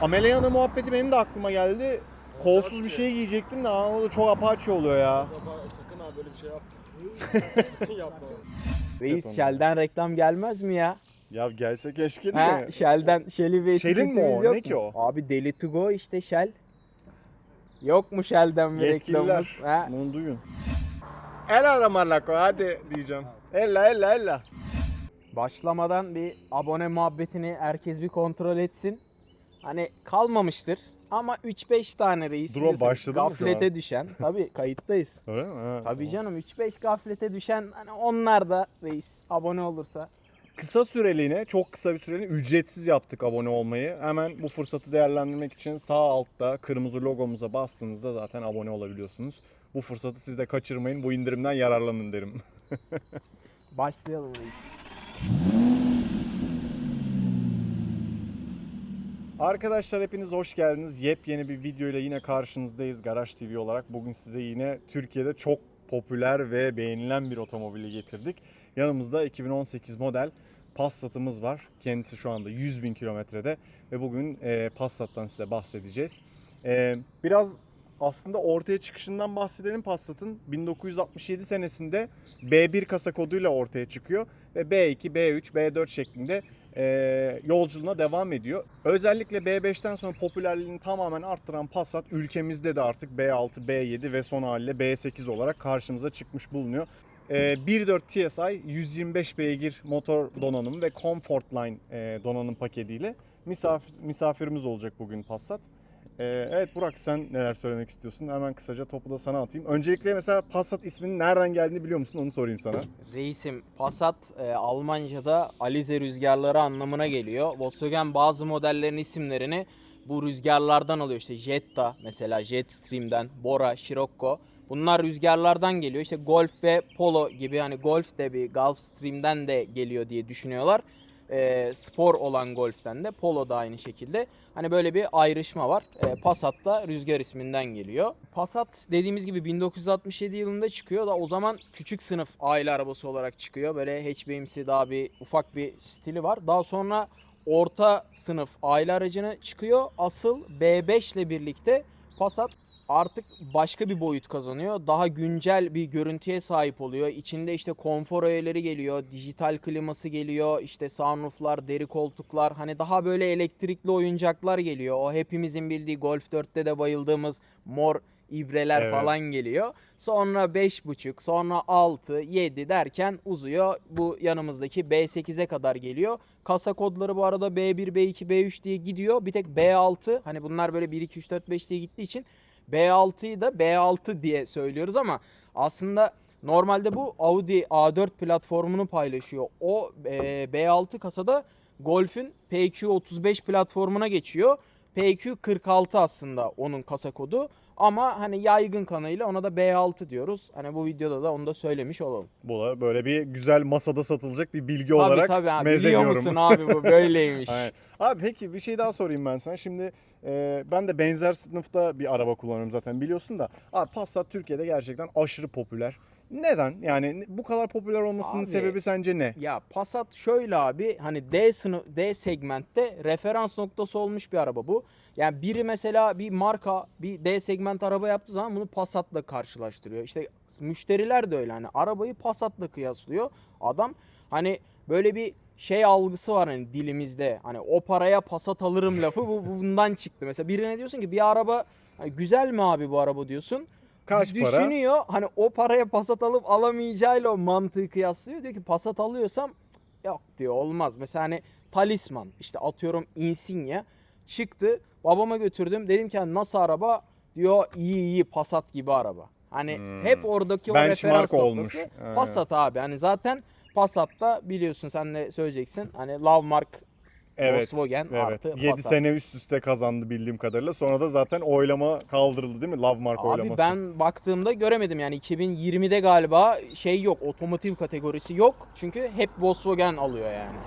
Ameliyana muhabbeti benim de aklıma geldi. Kolsuz bir şey giyecektim de ama o da çok apaçı oluyor ya. Baba sakın abi böyle bir şey yapma. sakın yapma. Reis. Shell'den reklam gelmez mi ya? Ya gelse keşke de. Ha, Shell'den Shell'i ve Shell'in mi etiketimiz o? yok Ne ki mu? o? Abi Deli to go işte Shell. Yok mu Shell'den bir Yetkililer. reklamımız? Ha? Bunu duyun. El aramalako hadi diyeceğim. Ella ella ella. Başlamadan bir abone muhabbetini herkes bir kontrol etsin. Hani kalmamıştır ama 3-5 tane reis Dur o biliyorsun, başladı mı şu gaflete an? düşen. Tabii kayıttayız. Öyle mi? Ha, Tabii tamam. canım 3-5 gaflete düşen hani onlar da reis abone olursa. Kısa süreliğine, çok kısa bir süreliğine ücretsiz yaptık abone olmayı. Hemen bu fırsatı değerlendirmek için sağ altta kırmızı logomuza bastığınızda zaten abone olabiliyorsunuz. Bu fırsatı siz de kaçırmayın. Bu indirimden yararlanın derim. Başlayalım reis. Arkadaşlar hepiniz hoş geldiniz. Yepyeni bir video ile yine karşınızdayız Garaj TV olarak. Bugün size yine Türkiye'de çok popüler ve beğenilen bir otomobili getirdik. Yanımızda 2018 model Passat'ımız var. Kendisi şu anda 100 bin kilometrede ve bugün e, Passat'tan size bahsedeceğiz. E, biraz aslında ortaya çıkışından bahsedelim Passat'ın. 1967 senesinde B1 kasa koduyla ortaya çıkıyor ve B2, B3, B4 şeklinde e, yolculuğuna devam ediyor. Özellikle B5'ten sonra popülerliğini tamamen arttıran Passat ülkemizde de artık B6, B7 ve son haliyle B8 olarak karşımıza çıkmış bulunuyor. E, 1.4 TSI 125 beygir motor donanımı ve Comfortline e, donanım paketiyle misafir, misafirimiz olacak bugün Passat. E, evet Burak sen neler söylemek istiyorsun? Hemen kısaca topu da sana atayım. Öncelikle mesela Passat isminin nereden geldiğini biliyor musun? Onu sorayım sana. Reisim Passat e, Almanca'da Alize rüzgarları anlamına geliyor. Volkswagen bazı modellerin isimlerini bu rüzgarlardan alıyor. İşte Jetta mesela Jetstream'den, Bora, Scirocco. Bunlar rüzgarlardan geliyor. İşte Golf ve Polo gibi hani Golf de bir Gulfstream'den de geliyor diye düşünüyorlar. E, spor olan Golf'ten de Polo da aynı şekilde. Hani böyle bir ayrışma var. E, Passat da rüzgar isminden geliyor. Passat dediğimiz gibi 1967 yılında çıkıyor da o zaman küçük sınıf aile arabası olarak çıkıyor. Böyle hatchback'imsi daha bir ufak bir stili var. Daha sonra orta sınıf aile aracına çıkıyor. Asıl B5 ile birlikte Passat artık başka bir boyut kazanıyor. Daha güncel bir görüntüye sahip oluyor. İçinde işte konfor öğeleri geliyor, dijital kliması geliyor, işte sunrooflar, deri koltuklar, hani daha böyle elektrikli oyuncaklar geliyor. O hepimizin bildiği Golf 4'te de bayıldığımız mor ibreler Evet. falan geliyor. Sonra 5.5, sonra 6, 7 derken uzuyor. Bu yanımızdaki B8'e kadar geliyor. Kasa kodları bu arada B1, B2, B3 diye gidiyor. Bir tek B6 hani bunlar böyle 1, 2, 3, 4, 5 diye gittiği için B6'yı da B6 diye söylüyoruz ama aslında normalde bu Audi A4 platformunu paylaşıyor. O e, B6 kasada Golf'ün PQ35 platformuna geçiyor. PQ46 aslında onun kasa kodu. Ama hani yaygın kanıyla ona da B6 diyoruz. Hani bu videoda da onu da söylemiş olalım. Bu da böyle bir güzel masada satılacak bir bilgi Tabii olarak tabii abi. Biliyor musun abi bu böyleymiş. Aynen. Abi peki bir şey daha sorayım ben sana. Şimdi e, ben de benzer sınıfta bir araba kullanıyorum zaten biliyorsun da. Abi Passat Türkiye'de gerçekten aşırı popüler. Neden? Yani bu kadar popüler olmasının Abi- sebebi sence ne? Ya Passat şöyle abi hani D sınıf D segmentte referans noktası olmuş bir araba bu. Yani biri mesela bir marka bir D segment araba yaptığı zaman bunu Passat'la karşılaştırıyor. İşte müşteriler de öyle hani arabayı Passat'la kıyaslıyor. Adam hani böyle bir şey algısı var hani dilimizde. Hani o paraya Passat alırım lafı bu bundan çıktı. Mesela birine diyorsun ki bir araba hani güzel mi abi bu araba diyorsun. Kaç para? Düşünüyor hani o paraya Passat alıp alamayacağıyla o mantığı kıyaslıyor. Diyor ki Passat alıyorsam "Cık, yok diyor olmaz. Mesela hani talisman işte atıyorum Insignia çıktı babama götürdüm dedim ki hani nasıl araba diyor iyi iyi Passat gibi araba. Hani Hmm. hep oradaki o Benchmark referans olmuş. noktası Aynen. Passat abi. Hani zaten Passat'ta biliyorsun sen de söyleyeceksin. Hani Love Mark Evet. Volkswagen Evet. artı 7 Passat. sene üst üste kazandı bildiğim kadarıyla. Sonra da zaten oylama kaldırıldı değil mi? Love Mark Abi oylaması. ben baktığımda göremedim yani 2020'de galiba şey yok otomotiv kategorisi yok. Çünkü hep Volkswagen alıyor yani.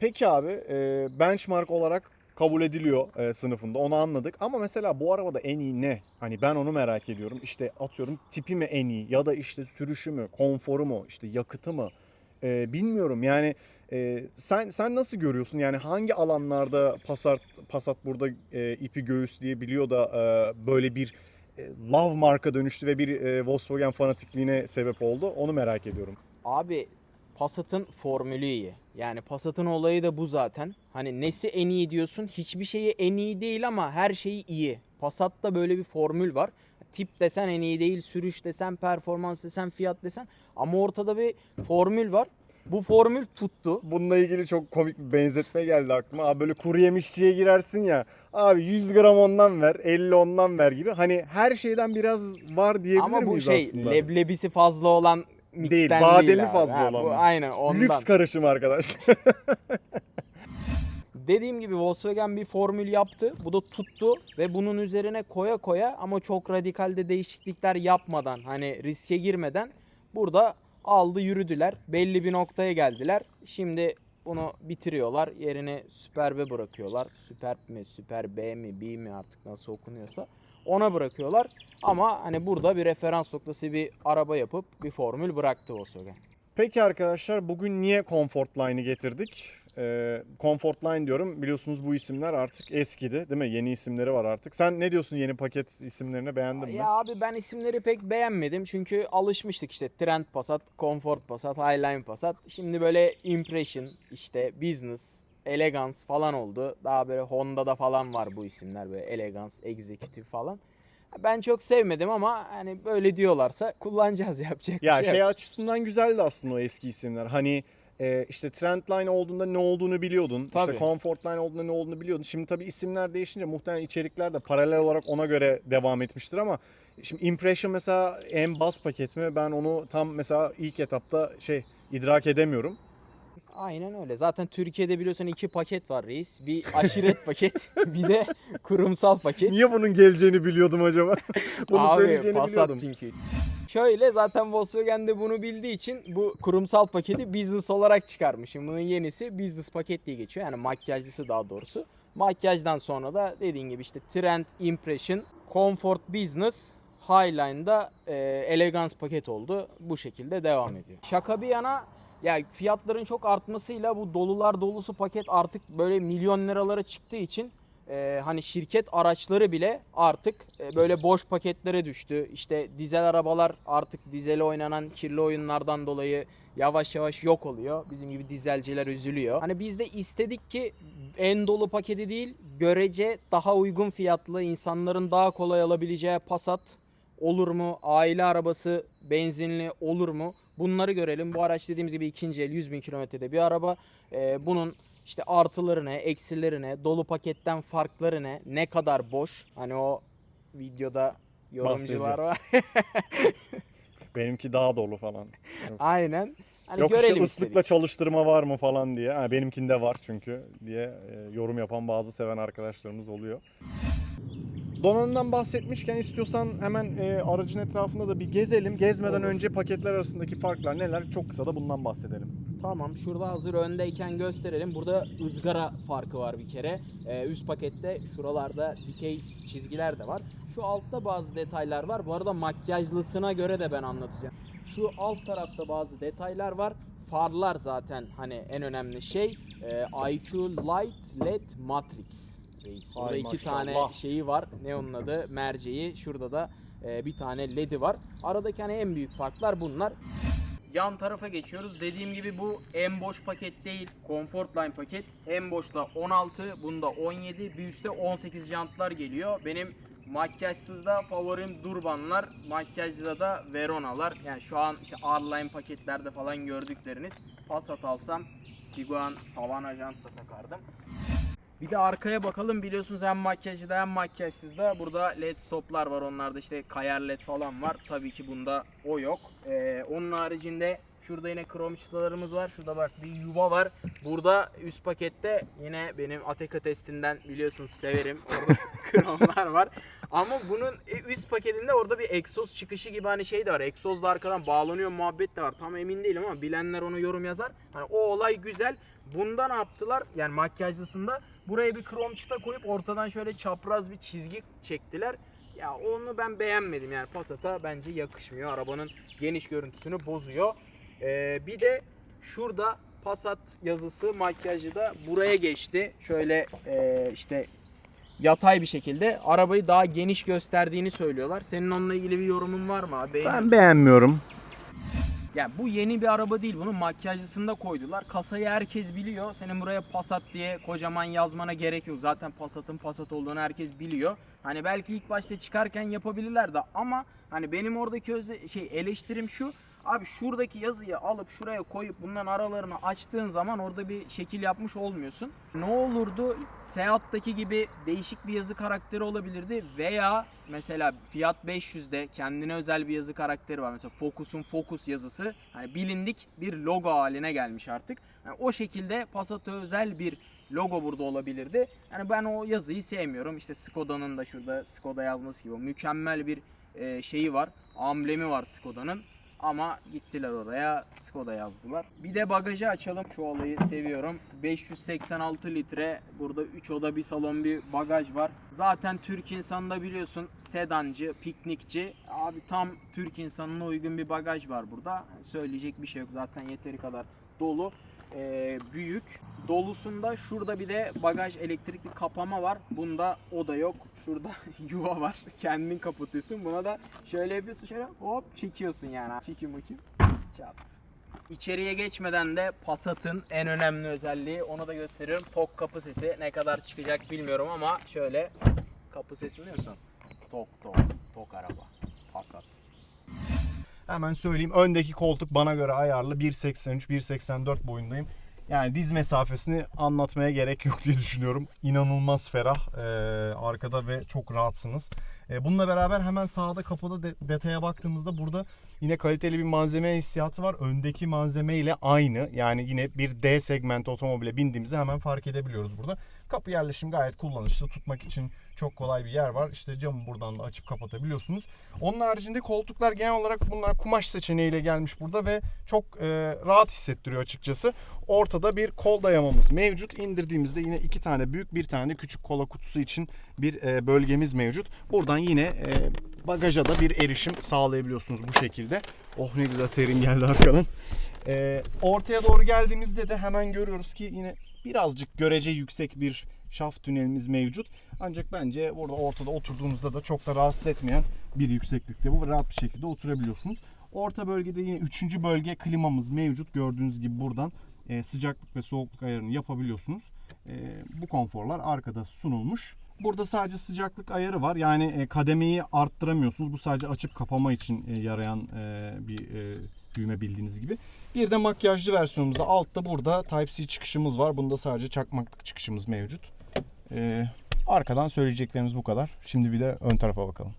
Peki abi e, benchmark olarak kabul ediliyor e, sınıfında onu anladık. Ama mesela bu arabada en iyi ne? Hani ben onu merak ediyorum. İşte atıyorum tipi mi en iyi ya da işte sürüşü mü, konforu mu, işte yakıtı mı? E, bilmiyorum yani Ee, sen sen nasıl görüyorsun? Yani hangi alanlarda Passat Passat burada e, ipi göğüsleyebiliyor da e, böyle bir e, love marka dönüştü ve bir e, Volkswagen fanatikliğine sebep oldu? Onu merak ediyorum. Abi Passat'ın formülü iyi. Yani Passat'ın olayı da bu zaten. Hani nesi en iyi diyorsun? Hiçbir şeyi en iyi değil ama her şeyi iyi. Passat'ta böyle bir formül var. Tip desen en iyi değil, sürüş desen, performans desen, fiyat desen. Ama ortada bir formül var. Bu formül tuttu. Bununla ilgili çok komik bir benzetme geldi aklıma. Abi böyle kuru yemişçiye girersin ya. Abi 100 gram ondan ver, 50 ondan ver gibi. Hani her şeyden biraz var diyebilir Ama bu miyiz şey aslında? leblebisi fazla olan mixten Değil, değil. badeli abi. fazla Ha, olan Bu, aynen ondan. Lüks karışım arkadaşlar. Dediğim gibi Volkswagen bir formül yaptı. Bu da tuttu ve bunun üzerine koya koya ama çok radikalde değişiklikler yapmadan hani riske girmeden burada aldı yürüdüler. Belli bir noktaya geldiler. Şimdi bunu bitiriyorlar. Yerine Super B bırakıyorlar. Super mi, Super B mi, B mi artık nasıl okunuyorsa ona bırakıyorlar. Ama hani burada bir referans noktası bir araba yapıp bir formül bıraktı Volkswagen. Peki arkadaşlar bugün niye Comfort Line'ı getirdik? Ee, Comfort Line diyorum. Biliyorsunuz bu isimler artık eskidi değil mi? Yeni isimleri var artık. Sen ne diyorsun yeni paket isimlerine beğendin mi? Ya abi ben isimleri pek beğenmedim çünkü alışmıştık işte Trend Passat, Comfort Passat, Highline Passat. Şimdi böyle Impression, işte Business, Elegance falan oldu. Daha böyle Honda'da falan var bu isimler böyle Elegance, Executive falan. Ben çok sevmedim ama hani böyle diyorlarsa kullanacağız yapacak Ya bir şey şey yok. açısından güzeldi aslında o eski isimler. Hani e, işte Trendline olduğunda ne olduğunu biliyordun. Tabii. İşte Comfortline olduğunda ne olduğunu biliyordun. Şimdi tabii isimler değişince muhtemelen içerikler de paralel olarak ona göre devam etmiştir ama şimdi Impression mesela en bas paket mi? Ben onu tam mesela ilk etapta şey idrak edemiyorum. Aynen öyle. Zaten Türkiye'de biliyorsun iki paket var reis. Bir aşiret paket, bir de kurumsal paket. Niye bunun geleceğini biliyordum acaba? Bunu Abi söyleyeceğini Passat biliyordum. çünkü. Şöyle zaten Volkswagen de bunu bildiği için bu kurumsal paketi business olarak çıkarmışım. Bunun yenisi business paket diye geçiyor. Yani makyajlısı daha doğrusu. Makyajdan sonra da dediğin gibi işte Trend, Impression, Comfort Business, Highline'da e, Elegance paket oldu. Bu şekilde devam ediyor. Şaka bir yana ya fiyatların çok artmasıyla bu dolular dolusu paket artık böyle milyon liralara çıktığı için e, hani şirket araçları bile artık e, böyle boş paketlere düştü. İşte dizel arabalar artık dizele oynanan kirli oyunlardan dolayı yavaş yavaş yok oluyor. Bizim gibi dizelciler üzülüyor. Hani biz de istedik ki en dolu paketi değil, görece daha uygun fiyatlı, insanların daha kolay alabileceği Passat olur mu? Aile arabası benzinli olur mu? Bunları görelim. Bu araç dediğimiz gibi ikinci el 100 bin kilometrede bir araba. Ee, bunun işte artıları ne, eksileri ne, dolu paketten farkları ne, ne kadar boş. Hani o videoda yorumcular var. Benimki daha dolu falan. Aynen. Hani Yok görelim işte istedik. ıslıkla çalıştırma var mı falan diye. Ha, benimkinde var çünkü diye e, yorum yapan bazı seven arkadaşlarımız oluyor. Donanımdan bahsetmişken istiyorsan hemen e, aracın etrafında da bir gezelim. Gezmeden Olur. önce paketler arasındaki farklar neler? Çok kısa da bundan bahsedelim. Tamam şurada hazır öndeyken gösterelim. Burada ızgara farkı var bir kere. Ee, üst pakette şuralarda dikey çizgiler de var. Şu altta bazı detaylar var. Bu arada makyajlısına göre de ben anlatacağım. Şu alt tarafta bazı detaylar var. Farlar zaten hani en önemli şey. Ee, IQ Light LED Matrix. Reis. Burada Ay iki tane maşallah. şeyi var. Ne onun adı? Merceği. Şurada da e, bir tane LED'i var. Aradaki hani en büyük farklar bunlar. Yan tarafa geçiyoruz. Dediğim gibi bu en boş paket değil. Comfortline paket. En boşta 16, bunda 17, bir üstte 18 jantlar geliyor. Benim makyajsızda favorim Durbanlar, makyajlıda da Verona'lar. Yani şu an işte R-Line paketlerde falan gördükleriniz. Passat alsam Tiguan Savana jant da takardım. Bir de arkaya bakalım biliyorsunuz hem makyajlı hem makyajsızda burada led stoplar var onlarda işte kayar led falan var. Tabii ki bunda o yok. Ee, onun haricinde şurada yine krom çıtalarımız var. Şurada bak bir yuva var. Burada üst pakette yine benim Ateka testinden biliyorsunuz severim. Orada kromlar var. Ama bunun e, üst paketinde orada bir egzoz çıkışı gibi hani şey de var. Egzoz da arkadan bağlanıyor muhabbet de var. Tam emin değilim ama bilenler onu yorum yazar. Hani o olay güzel. Bunda ne yaptılar? Yani makyajlısında buraya bir krom çıta koyup ortadan şöyle çapraz bir çizgi çektiler. Ya onu ben beğenmedim yani Passat'a bence yakışmıyor. Arabanın geniş görüntüsünü bozuyor. Ee, bir de şurada Passat yazısı makyajı da buraya geçti. Şöyle e, işte yatay bir şekilde arabayı daha geniş gösterdiğini söylüyorlar. Senin onunla ilgili bir yorumun var mı abi? Ben beğenmiyorum. Ya bu yeni bir araba değil. Bunun makyajlısında koydular. Kasayı herkes biliyor. Senin buraya Passat diye kocaman yazmana gerek yok. Zaten Passat'ın Passat olduğunu herkes biliyor. Hani belki ilk başta çıkarken yapabilirler de ama hani benim oradaki öze- şey eleştirim şu. Abi şuradaki yazıyı alıp şuraya koyup bunların aralarını açtığın zaman orada bir şekil yapmış olmuyorsun. Ne olurdu? Seat'taki gibi değişik bir yazı karakteri olabilirdi veya mesela Fiat 500'de kendine özel bir yazı karakteri var. Mesela Focus'un Focus yazısı hani bilindik bir logo haline gelmiş artık. Yani o şekilde Passat'a özel bir logo burada olabilirdi. Yani ben o yazıyı sevmiyorum. İşte Skoda'nın da şurada Skoda yazması gibi mükemmel bir e, şeyi var. Amblemi var Skoda'nın. Ama gittiler oraya Skoda yazdılar. Bir de bagajı açalım. Şu olayı seviyorum. 586 litre. Burada 3 oda bir salon bir bagaj var. Zaten Türk insanında biliyorsun sedancı, piknikçi. Abi tam Türk insanına uygun bir bagaj var burada. Söyleyecek bir şey yok. Zaten yeteri kadar dolu. Ee, büyük. Dolusunda şurada bir de bagaj elektrikli kapama var. Bunda o da yok. Şurada yuva var. Kendin kapatıyorsun. Buna da şöyle yapıyorsun şöyle hop çekiyorsun yani. Çekim bakayım. Çat. İçeriye geçmeden de Passat'ın en önemli özelliği onu da gösteriyorum. Tok kapı sesi ne kadar çıkacak bilmiyorum ama şöyle kapı sesini duyuyor? Tok tok tok araba. Passat. Hemen söyleyeyim. Öndeki koltuk bana göre ayarlı. 1.83-1.84 boyundayım. Yani diz mesafesini anlatmaya gerek yok diye düşünüyorum. İnanılmaz ferah ee, arkada ve çok rahatsınız. Ee, bununla beraber hemen sağda kapıda de- detaya baktığımızda burada yine kaliteli bir malzeme hissiyatı var. Öndeki malzeme ile aynı. Yani yine bir D segment otomobile bindiğimizde hemen fark edebiliyoruz burada. Kapı yerleşim gayet kullanışlı. Tutmak için çok kolay bir yer var. İşte camı buradan da açıp kapatabiliyorsunuz. Onun haricinde koltuklar genel olarak bunlar kumaş seçeneğiyle gelmiş burada ve çok e, rahat hissettiriyor açıkçası. Ortada bir kol dayamamız mevcut. İndirdiğimizde yine iki tane büyük bir tane küçük kola kutusu için bir e, bölgemiz mevcut. Buradan yine e, bagaja da bir erişim sağlayabiliyorsunuz bu şekilde. Oh ne güzel serin geldi arkadan. E, ortaya doğru geldiğimizde de hemen görüyoruz ki yine birazcık görece yüksek bir şaft tünelimiz mevcut. Ancak bence burada ortada oturduğunuzda da çok da rahatsız etmeyen bir yükseklikte bu rahat bir şekilde oturabiliyorsunuz. Orta bölgede yine 3. bölge klimamız mevcut. Gördüğünüz gibi buradan e, sıcaklık ve soğukluk ayarını yapabiliyorsunuz. E, bu konforlar arkada sunulmuş. Burada sadece sıcaklık ayarı var. Yani e, kademeyi arttıramıyorsunuz. Bu sadece açıp kapama için yarayan bir düğme bildiğiniz gibi. Bir de makyajlı versiyonumuzda altta burada Type-C çıkışımız var. Bunda sadece çakmaklık çıkışımız mevcut. E, arkadan söyleyeceklerimiz bu kadar. Şimdi bir de ön tarafa bakalım.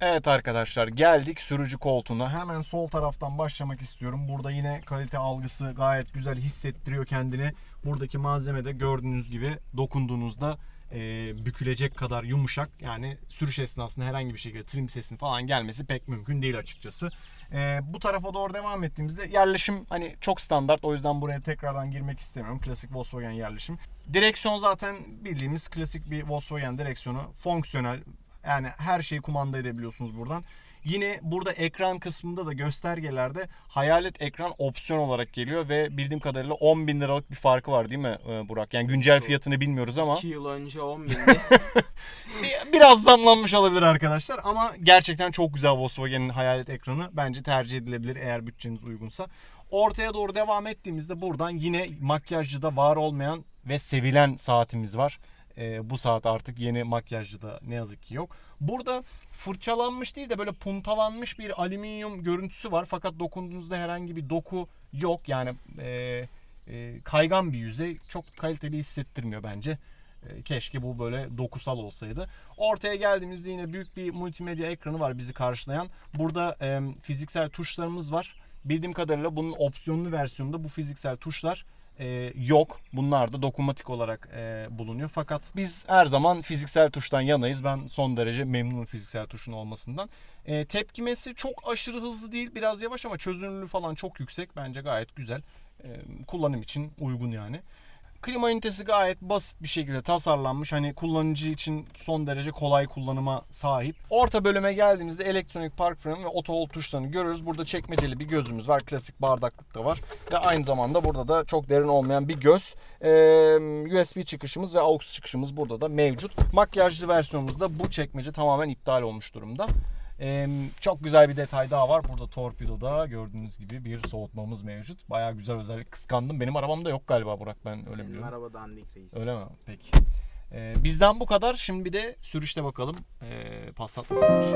Evet arkadaşlar geldik sürücü koltuğuna. Hemen sol taraftan başlamak istiyorum. Burada yine kalite algısı gayet güzel hissettiriyor kendini. Buradaki malzeme de gördüğünüz gibi dokunduğunuzda e, bükülecek kadar yumuşak. Yani sürüş esnasında herhangi bir şekilde trim sesinin falan gelmesi pek mümkün değil açıkçası. E, bu tarafa doğru devam ettiğimizde yerleşim hani çok standart. O yüzden buraya tekrardan girmek istemiyorum. Klasik Volkswagen yerleşim. Direksiyon zaten bildiğimiz klasik bir Volkswagen direksiyonu. Fonksiyonel yani her şeyi kumanda edebiliyorsunuz buradan. Yine burada ekran kısmında da göstergelerde hayalet ekran opsiyon olarak geliyor ve bildiğim kadarıyla 10 bin liralık bir farkı var değil mi e, Burak? Yani güncel fiyatını bilmiyoruz ama 2 yıl önce 10 bindi. bir- biraz zamlanmış olabilir arkadaşlar ama gerçekten çok güzel Volkswagen'in hayalet ekranı. Bence tercih edilebilir eğer bütçeniz uygunsa. Ortaya doğru devam ettiğimizde buradan yine makyajcıda var olmayan ve sevilen saatimiz var. Ee, bu saat artık yeni makyajcıda ne yazık ki yok. Burada fırçalanmış değil de böyle puntalanmış bir alüminyum görüntüsü var. Fakat dokunduğunuzda herhangi bir doku yok. Yani e, e, kaygan bir yüzey çok kaliteli hissettirmiyor bence. E, Keşke bu böyle dokusal olsaydı. Ortaya geldiğimizde yine büyük bir multimedya ekranı var bizi karşılayan. Burada e, fiziksel tuşlarımız var. Bildiğim kadarıyla bunun opsiyonlu versiyonunda bu fiziksel tuşlar e, yok. Bunlar da dokunmatik olarak e, bulunuyor. Fakat biz her zaman fiziksel tuştan yanayız. Ben son derece memnunum fiziksel tuşun olmasından. E, tepkimesi çok aşırı hızlı değil. Biraz yavaş ama çözünürlüğü falan çok yüksek. Bence gayet güzel. E, kullanım için uygun yani. Klima ünitesi gayet basit bir şekilde tasarlanmış. Hani kullanıcı için son derece kolay kullanıma sahip. Orta bölüme geldiğimizde elektronik park freni ve oto hold tuşlarını görüyoruz. Burada çekmeceli bir gözümüz var. Klasik bardaklık da var. Ve aynı zamanda burada da çok derin olmayan bir göz. Ee, USB çıkışımız ve AUX çıkışımız burada da mevcut. Makyajlı versiyonumuzda bu çekmece tamamen iptal olmuş durumda. Ee, çok güzel bir detay daha var. Burada torpidoda gördüğünüz gibi bir soğutmamız mevcut. Bayağı güzel özellik. Kıskandım. Benim arabamda yok galiba Burak ben öyle Senin biliyorum. araba dandik reis. Öyle mi? Peki. Ee, bizden bu kadar. Şimdi bir de sürüşte bakalım. Ee, Passat nasılmış?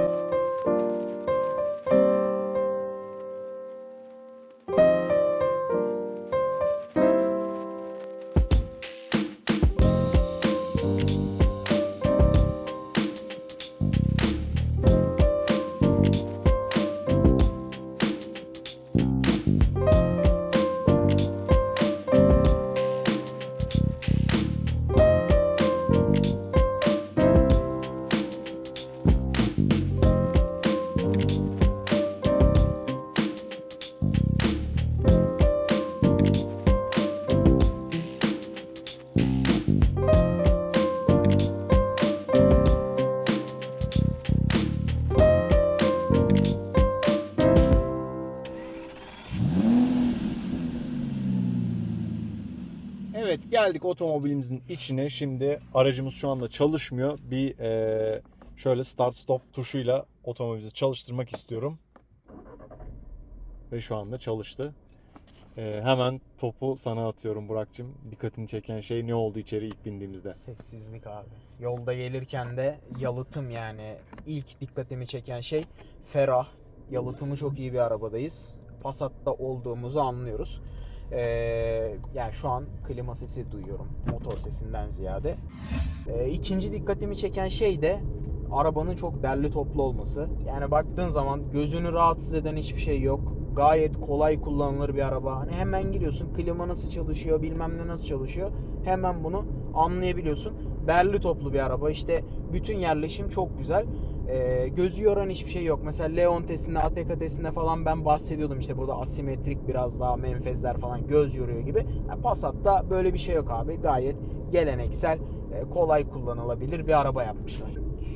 Geldik otomobilimizin içine. Şimdi aracımız şu anda çalışmıyor. Bir eee, şöyle start stop tuşuyla otomobilimizi çalıştırmak istiyorum. Ve şu anda çalıştı. Eee, hemen topu sana atıyorum Burak'cığım. Dikkatini çeken şey ne oldu içeri ilk bindiğimizde? Sessizlik abi. Yolda gelirken de yalıtım yani ilk dikkatimi çeken şey ferah. Yalıtımı çok iyi bir arabadayız. Passat'ta olduğumuzu anlıyoruz. Ee, yani şu an klima sesi duyuyorum motor sesinden ziyade. Ee, ikinci dikkatimi çeken şey de arabanın çok derli toplu olması. Yani baktığın zaman gözünü rahatsız eden hiçbir şey yok. Gayet kolay kullanılır bir araba. Hani hemen giriyorsun klima nasıl çalışıyor bilmem ne nasıl çalışıyor. Hemen bunu anlayabiliyorsun. Derli toplu bir araba. İşte bütün yerleşim çok güzel. Ee, gözü yoran hiçbir şey yok. Mesela Leon'tesinde, Atekatesinde falan ben bahsediyordum. İşte burada asimetrik biraz daha menfezler falan göz yoruyor gibi. Yani Passat'ta böyle bir şey yok abi. Gayet geleneksel, e, kolay kullanılabilir bir araba yapmışlar.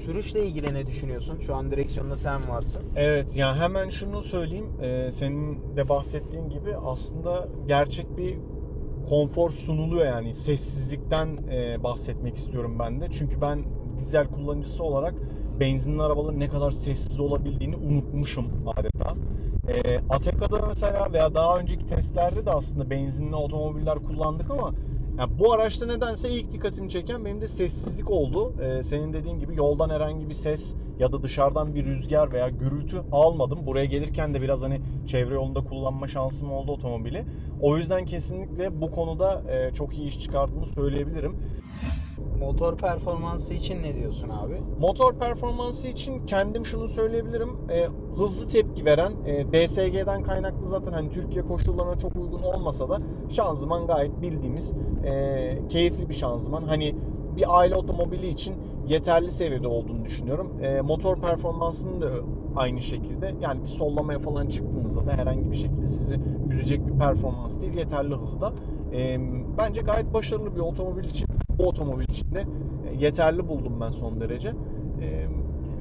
Sürüşle ilgili ne düşünüyorsun? Şu an direksiyonda sen varsın. Evet yani hemen şunu söyleyeyim. Ee, senin de bahsettiğin gibi aslında gerçek bir konfor sunuluyor yani sessizlikten e, bahsetmek istiyorum ben de. Çünkü ben dizel kullanıcısı olarak benzinli arabaların ne kadar sessiz olabildiğini unutmuşum adeta. E, Ateka'da mesela veya daha önceki testlerde de aslında benzinli otomobiller kullandık ama yani bu araçta nedense ilk dikkatimi çeken benim de sessizlik oldu. Ee, senin dediğin gibi yoldan herhangi bir ses ya da dışarıdan bir rüzgar veya gürültü almadım. Buraya gelirken de biraz hani çevre yolunda kullanma şansım oldu otomobili. O yüzden kesinlikle bu konuda e, çok iyi iş çıkardığımı söyleyebilirim. Motor performansı için ne diyorsun abi? Motor performansı için kendim şunu söyleyebilirim. E, hızlı tepki veren e, DSG'den kaynaklı zaten hani Türkiye koşullarına çok uygun olmasa da şanzıman gayet bildiğimiz e, keyifli bir şanzıman. Hani bir aile otomobili için yeterli seviyede olduğunu düşünüyorum. E, motor performansının da aynı şekilde. Yani bir sollamaya falan çıktığınızda da herhangi bir şekilde sizi üzecek bir performans değil. Yeterli hızda. E, bence gayet başarılı bir otomobil için bu otomobil için de e, yeterli buldum ben son derece.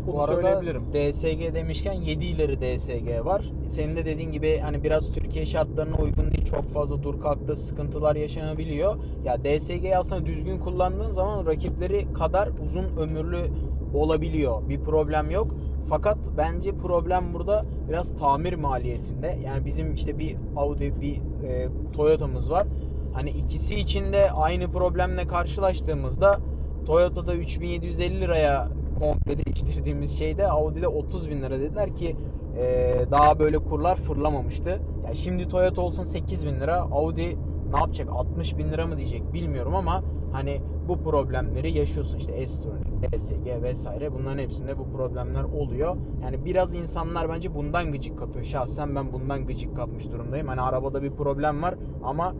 Bunu Bu arada söyleyebilirim. DSG demişken 7 ileri DSG var. Senin de dediğin gibi hani biraz Türkiye şartlarına uygun değil. Çok fazla dur kalkta sıkıntılar yaşanabiliyor. Ya DSG'yi aslında düzgün kullandığın zaman rakipleri kadar uzun ömürlü olabiliyor. Bir problem yok. Fakat bence problem burada biraz tamir maliyetinde. Yani bizim işte bir Audi, bir e, Toyota'mız var. Hani ikisi için de aynı problemle karşılaştığımızda Toyota'da 3750 liraya komple değiştirdiğimiz şeyde Audi'de 30 bin lira dediler ki e, daha böyle kurlar fırlamamıştı. Ya şimdi Toyota olsun 8 bin lira Audi ne yapacak 60 bin lira mı diyecek bilmiyorum ama hani bu problemleri yaşıyorsun işte S-Tronic, DSG vesaire bunların hepsinde bu problemler oluyor. Yani biraz insanlar bence bundan gıcık kapıyor. Şahsen ben bundan gıcık kapmış durumdayım. Hani arabada bir problem var ama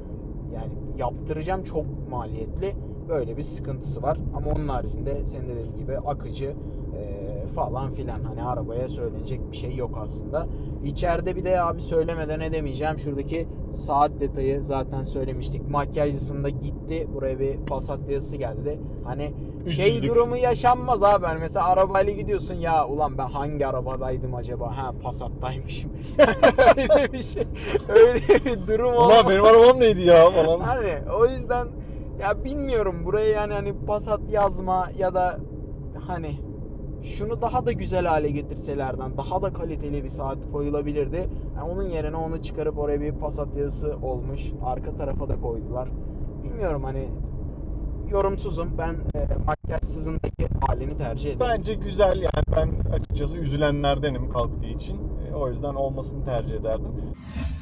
yani yaptıracağım çok maliyetli. Böyle bir sıkıntısı var. Ama onun haricinde senin de dediğin gibi akıcı e, falan filan. Hani arabaya söylenecek bir şey yok aslında. İçeride bir de abi söylemeden edemeyeceğim. Şuradaki saat detayı zaten söylemiştik. Makyajcısında gitti. Buraya bir Passat yazısı geldi. Hani şey Üzüldük. durumu yaşanmaz abi. Hani mesela arabayla gidiyorsun ya ulan ben hangi arabadaydım acaba? Ha Passat'taymışım. öyle bir şey. Öyle bir durum Ulan olmaz. benim arabam neydi ya falan. Hani o yüzden ya bilmiyorum buraya yani hani Passat yazma ya da hani şunu daha da güzel hale getirselerden daha da kaliteli bir saat koyulabilirdi. Yani onun yerine onu çıkarıp oraya bir Passat yazısı olmuş. Arka tarafa da koydular. Bilmiyorum hani yorumsuzum. Ben e, makyajsızındaki halini tercih ederim. Bence güzel yani ben açıkçası üzülenlerdenim kalktığı için. E, O yüzden olmasını tercih ederdim.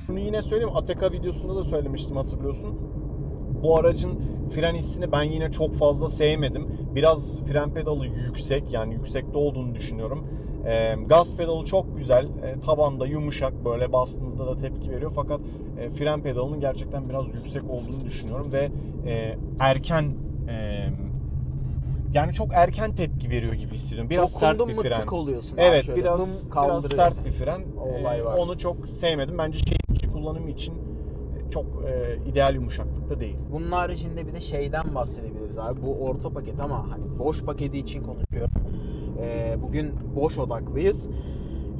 Bunu yine söyleyeyim Ateka videosunda da söylemiştim hatırlıyorsun. Bu aracın fren hissini ben yine çok fazla sevmedim. Biraz fren pedalı yüksek yani yüksekte olduğunu düşünüyorum. E, gaz pedalı çok güzel. E, tabanda yumuşak böyle bastığınızda da tepki veriyor. Fakat e, fren pedalının gerçekten biraz yüksek olduğunu düşünüyorum ve e, erken e, yani çok erken tepki veriyor gibi hissediyorum. Biraz Dokundun sert bir fren. tık oluyorsun. Evet şöyle. biraz, biraz sert bir fren. O olay var. Onu çok sevmedim. Bence şehir içi kullanımı için çok e, ideal yumuşaklıkta değil. Bunun haricinde bir de şeyden bahsedebiliriz abi. Bu orta paket ama hani boş paketi için konuşuyorum. Ee, bugün boş odaklıyız.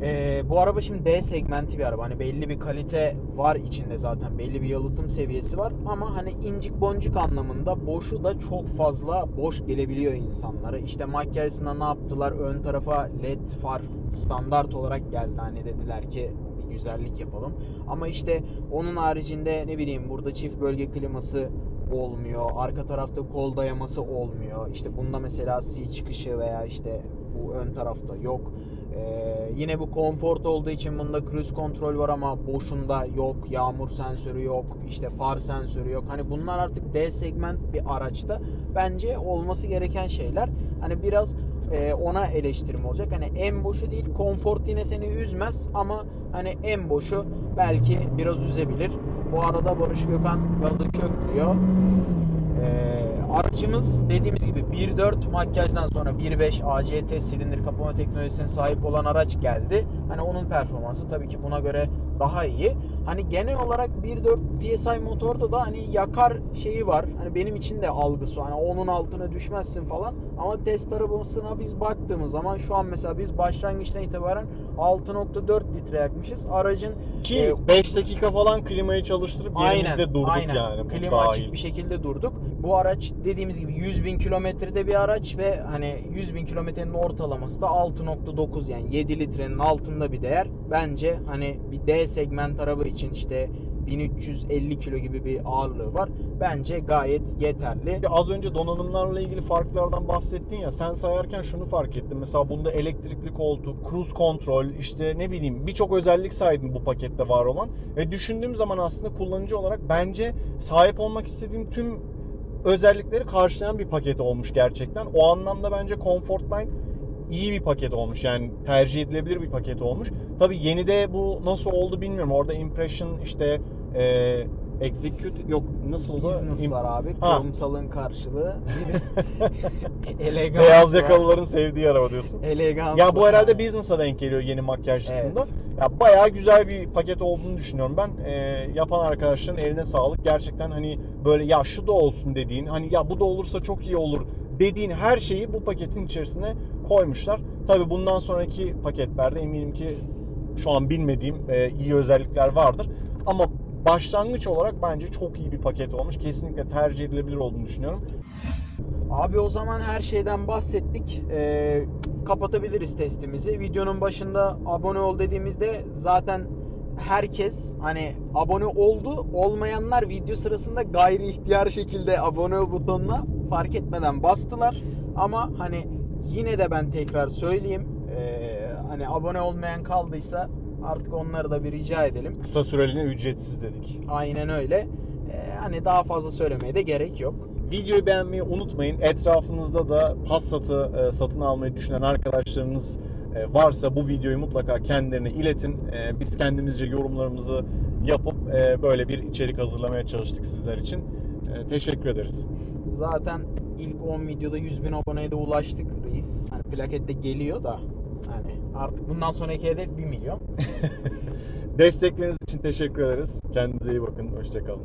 Ee, bu araba şimdi D segmenti bir araba. Hani belli bir kalite var içinde zaten. Belli bir yalıtım seviyesi var. Ama hani incik boncuk anlamında boşu da çok fazla boş gelebiliyor insanlara. İşte makyajına ne yaptılar? Ön tarafa led far standart olarak geldi. Hani dediler ki bir güzellik yapalım. Ama işte onun haricinde ne bileyim burada çift bölge kliması olmuyor. Arka tarafta kol dayaması olmuyor. İşte bunda mesela C çıkışı veya işte bu ön tarafta yok. Ee, yine bu konfort olduğu için bunda cruise kontrol var ama boşunda yok. Yağmur sensörü yok. işte far sensörü yok. Hani bunlar artık D segment bir araçta bence olması gereken şeyler. Hani biraz e, ona eleştirim olacak. Hani en boşu değil konfort yine seni üzmez ama hani en boşu belki biraz üzebilir. Bu arada Barış Gökhan gazı köklüyor. Ee, aracımız dediğimiz gibi 1.4 makyajdan sonra 1.5 ACT silindir kapama teknolojisine sahip olan araç geldi. Hani onun performansı tabii ki buna göre daha iyi. Hani genel olarak 1.4 TSI motorda da hani yakar şeyi var. Hani benim için de algısı hani onun altına düşmezsin falan. Ama test arabasına biz baktığımız zaman şu an mesela biz başlangıçtan itibaren 6.4 litre yakmışız. Aracın Ki e, 5 dakika falan klimayı çalıştırıp yerimizde durduk aynen. yani. Klima dahil. açık bir şekilde durduk. Bu araç dediğimiz gibi 100 bin kilometrede bir araç ve hani 100 bin kilometrenin ortalaması da 6.9 yani 7 litrenin altında bir değer. Bence hani bir D segment araba için işte 1350 kilo gibi bir ağırlığı var. Bence gayet yeterli. Az önce donanımlarla ilgili farklardan bahsettin ya sen sayarken şunu fark ettim. Mesela bunda elektrikli koltuk, cruise kontrol, işte ne bileyim birçok özellik saydın bu pakette var olan. Ve düşündüğüm zaman aslında kullanıcı olarak bence sahip olmak istediğim tüm özellikleri karşılayan bir paket olmuş gerçekten. O anlamda bence Comfortline iyi bir paket olmuş. Yani tercih edilebilir bir paket olmuş. Tabii yeni de bu nasıl oldu bilmiyorum. Orada impression işte e, execute yok nasıldı? Business Im- var abi. Ha. Kurumsalın karşılığı. Elegans Beyaz var. yakalıların sevdiği araba diyorsun. Elegans Ya bu var. herhalde business'a denk geliyor yeni makyajcısında. Evet. Ya bayağı güzel bir paket olduğunu düşünüyorum ben. Ee, yapan arkadaşların eline sağlık. Gerçekten hani böyle ya şu da olsun dediğin, hani ya bu da olursa çok iyi olur dediğin her şeyi bu paketin içerisine koymuşlar. Tabii bundan sonraki paketlerde eminim ki şu an bilmediğim e, iyi özellikler vardır. Ama başlangıç olarak bence çok iyi bir paket olmuş. Kesinlikle tercih edilebilir olduğunu düşünüyorum. Abi o zaman her şeyden bahsettik. Ee, kapatabiliriz testimizi. Videonun başında abone ol dediğimizde zaten herkes hani abone oldu. Olmayanlar video sırasında gayri ihtiyar şekilde abone ol butonuna fark etmeden bastılar. Ama hani yine de ben tekrar söyleyeyim. Ee, hani abone olmayan kaldıysa artık onları da bir rica edelim. Kısa süreliğine ücretsiz dedik. Aynen öyle. Ee, hani daha fazla söylemeye de gerek yok. Videoyu beğenmeyi unutmayın. Etrafınızda da Passat'ı e, satın almayı düşünen arkadaşlarınız e, varsa bu videoyu mutlaka kendilerine iletin. E, biz kendimizce yorumlarımızı yapıp e, böyle bir içerik hazırlamaya çalıştık sizler için. E, teşekkür ederiz. Zaten ilk 10 videoda 100 bin aboneye de ulaştık reis. Hani plaket de geliyor da hani artık bundan sonraki hedef 1 milyon. Destekleriniz için teşekkür ederiz. Kendinize iyi bakın. Hoşçakalın.